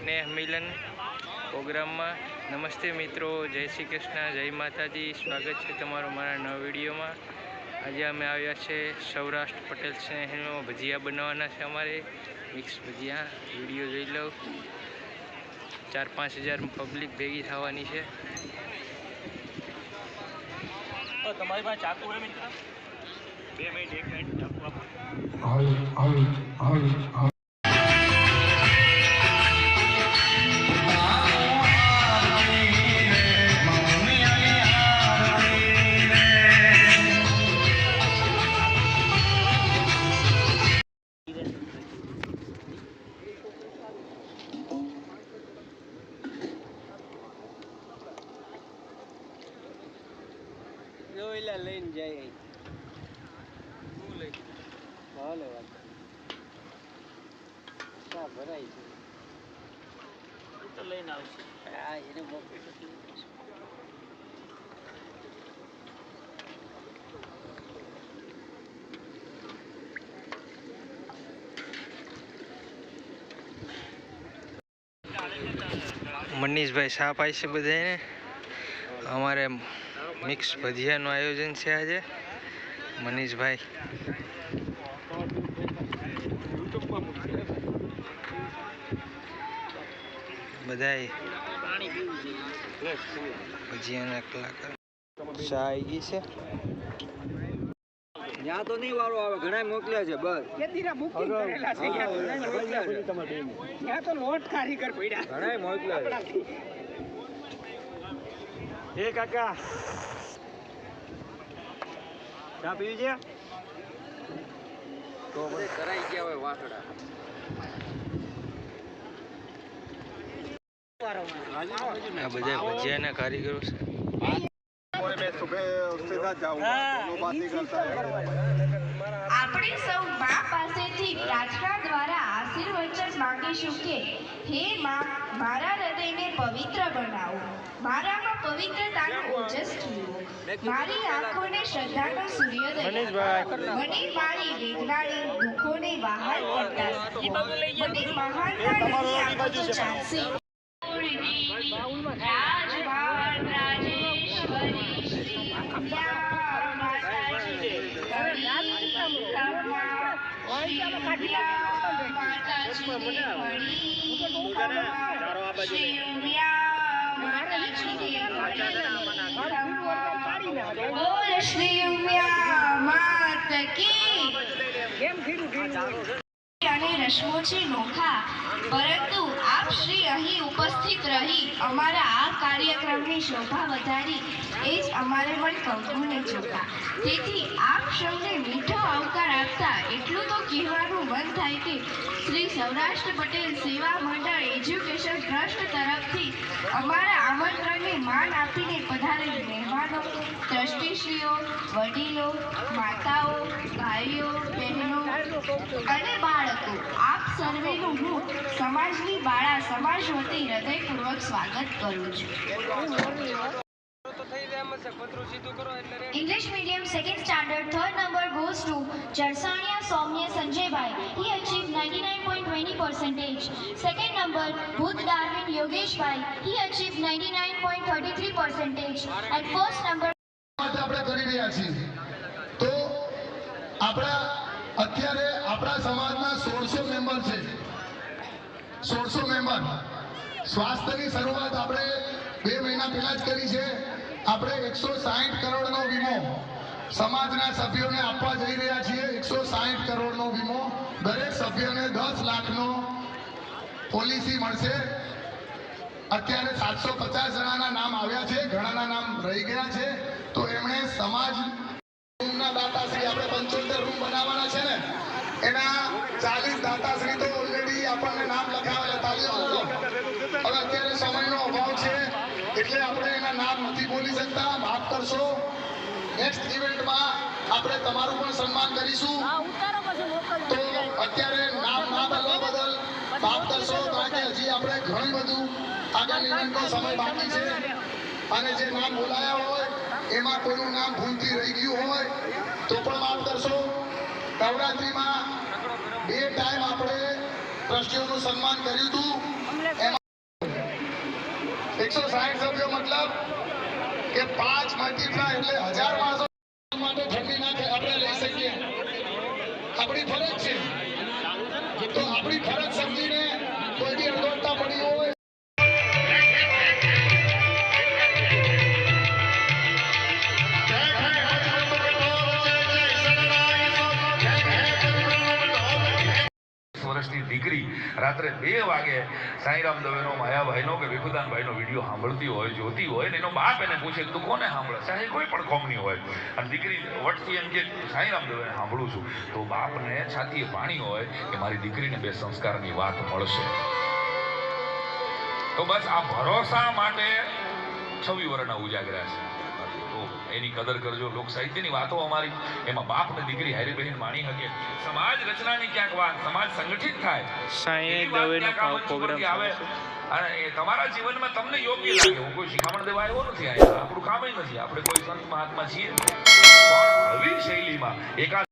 સ્નેહ મિલન પ્રોગ્રામમાં. નમસ્તે મિત્રો જય શ્રી કૃષ્ણ જય માતાજી. સ્વાગત છે તમારું મારા નવા વિડીયોમાં. આજે અમે આવ્યા છે સૌરાષ્ટ્ર પટેલ સ્નેહનો ભજીયા બનાવવાના છે અમારે. મિક્સ ભજીયા વીડિયો જોઈ લો ચાર પાંચ હજાર પબ્લિક ભેગી થવાની છે. તમારી પાસે ચાકુ હોય મિત્ર? બે મિનિટ એક મિનિટ. ચાકુ આપો હાલ હાલ હાલ હાલ જોઈલા લઈને જાય શું લઈ ભલે વાત ચા ભરાય છે એ તો લઈને આવશે હા એને મોકલી મનીષભાઈ સાપ આવી છે બધાને અમારે મિક્સ ભજીયાનું આયોજન છે આજે. મનીષભાઈ. બધાય પાણી પીવું છે ભજીયાના કલાકાર ચા આવી ગઈ છે? ત્યાં તો નહીં વાળો આવે ઘણા મોકલ્યા છે બસ. ત્યાં તો લોટ કારીગર પડ્યા. ઘણા મોકલ્યા છે. એ કાકા. ચા પીવી છે? તો કરાઈ ગયા હોય વાસડા. આ બધા ભજીયાના કારીગરો છે. આપણે સૌ મા પાસેથી પ્રાર્થના દ્વારા આશીર્વચન માંગીશું કે હે મા મારા હૃદયને પવિત્ર બનાવો. મારામાં પવિત્રતાનું ઓજસ જુઓ. મારી આંખોને શ્રદ્ધાનો સૂર્યોદય મને મારી વેદનાની દુઃખોને બહાર કરતા મને મહાન ચાલશે રાજભાન રાજેશ્વરી શ્રી વિદ્યા માતાજી શ્રી ઉમિયા માત કી. કેમ ખીરું અને રસમો છે નોખા. પરંતુ આપ શ્રી અહીં ઉપસ્થિત રહી અમારા આ કાર્યક્રમની શોભા વધારી, એ જ અમારે પણ કંકુને જોતા. તેથી આપ સૌને મીઠો આવકાર આપતા એટલું તો કહેવાનું મન થાય કે શ્રી સૌરાષ્ટ્ર પટેલ સેવા મંડળ એજ્યુકેશન ટ્રસ્ટ તરફથી અમારા આમંત્રણને માન આપીને પધારેલ મહેમાનો ટ્રસ્ટીશ્રીઓ વડીલો, માતાઓ, ભાઈઓ, બહેનો અને બાળકો, આપ સર્વેનું હું સમાજની બાળા સમાજ વતી હૃદયપૂર્વક સ્વાગત કરું છું. English medium second standard third number goes to to Charsania Soumya Sanjaybhai. He achieved 99.20 percentage. Second number Bhuth Darwin Yogeshbhai. He achieved 99.33 percentage. And first number માટે આપણે કરી રહ્યા છીએ તો આપણા અત્યારે આપણા સમાજના સોળસો મેમ્બર છે સોળસો મેમ્બર સ્વાસ્થ્યની શરૂઆત આપણે બે મહિના પહેલા જ કરી છે આપણે એકસો સાહીઠ કરોડનો વીમો સમાજના સભ્યોને આપવા જઈ રહ્યા છીએ. એકસો સાહીઠ કરોડનો વીમો દરેક સભ્યને દસ લાખનો પોલિસી મળશે. અત્યારે સાતસો પચાસ જણાના નામ આવ્યા છે. ઘણાના નામ રહી ગયા છે. તો એમણે સમાજ રૂમના દાતાશ્રી આપણે પંચોતેર રૂમ બનાવવાના છે ને. એના ચાલીસ દાતાશ્રી તો ઓલરેડી આપણને નામ લખાવેલા તાલીઓ હવે અત્યારે સમયનો અભાવ છે. એટલે આપણે એના નામ નથી બોલી શકતા માફ કરશો નેક્સ્ટ ઇવેન્ટમાં આપણે તમારું પણ સન્માન કરીશું. તો અત્યારે નામ ના બદલવા બદલ માફ કરશો કારણ કે હજી આપણે ઘણું બધું આગળ ઇવેન્ટનો સમય બાકી છે. અને જે નામ બોલાયા હોય એમાં કોઈનું નામ ભૂલથી રહી ગયું હોય તો પણ માફ કરશો. નવરાત્રિમાં બે ટાઈમ આપણે ટ્રસ્ટીઓનું સન્માન કર્યું હતું. એમાં સાહીઠ સભ્યો મતલબ કે પાંચ મલ્ટીપ્લાય એટલે હજાર માણસો માટે ઠંડી ના થાય આપણે લઈ શકીએ આપણી ફરજ છે તો આપણી દીકરી. રાત્રે બે વાગે સાંઈરામ દવેનો માયાભાઈનો કે વિભુદાનભાઈનો વીડિયો સાંભળતી હોય, જોતી હોય ને એનો બાપ એને પૂછે તું કોને સાંભળે? ચાહે કોઈ પણ કોમની હોય. અને દીકરી વટથી એમ કે, સાંઈરામ દવેને સાંભળું છું. તો બાપને છાતીએ પાણી હોય કે મારી દીકરીને બે સંસ્કારની વાત મળશે. તો બસ આ ભરોસા માટે છવ્વી વર્ષના ઉજાગરા છે. તો એની કદર કરજો. લોક સાહિત્યની વાતો અમારી. એમાં બાપ ને દીકરી હારી બહેન માણી શકે. સમાજ રચનાની ક્યાંક વાત સમાજ સંગઠિત થાય. સાંઈ દવેનો પ્રોગ્રામ આવે. અને તમારા જીવનમાં તમને યોગ્ય લાગે. હું કોઈ શિખામણ દેવા આવ્યો નથી અહીંયા. આપણું કામ નથી. આપણે કોઈ સંત મહાત્મા છીએ. આવી શૈલીમાં એકાદ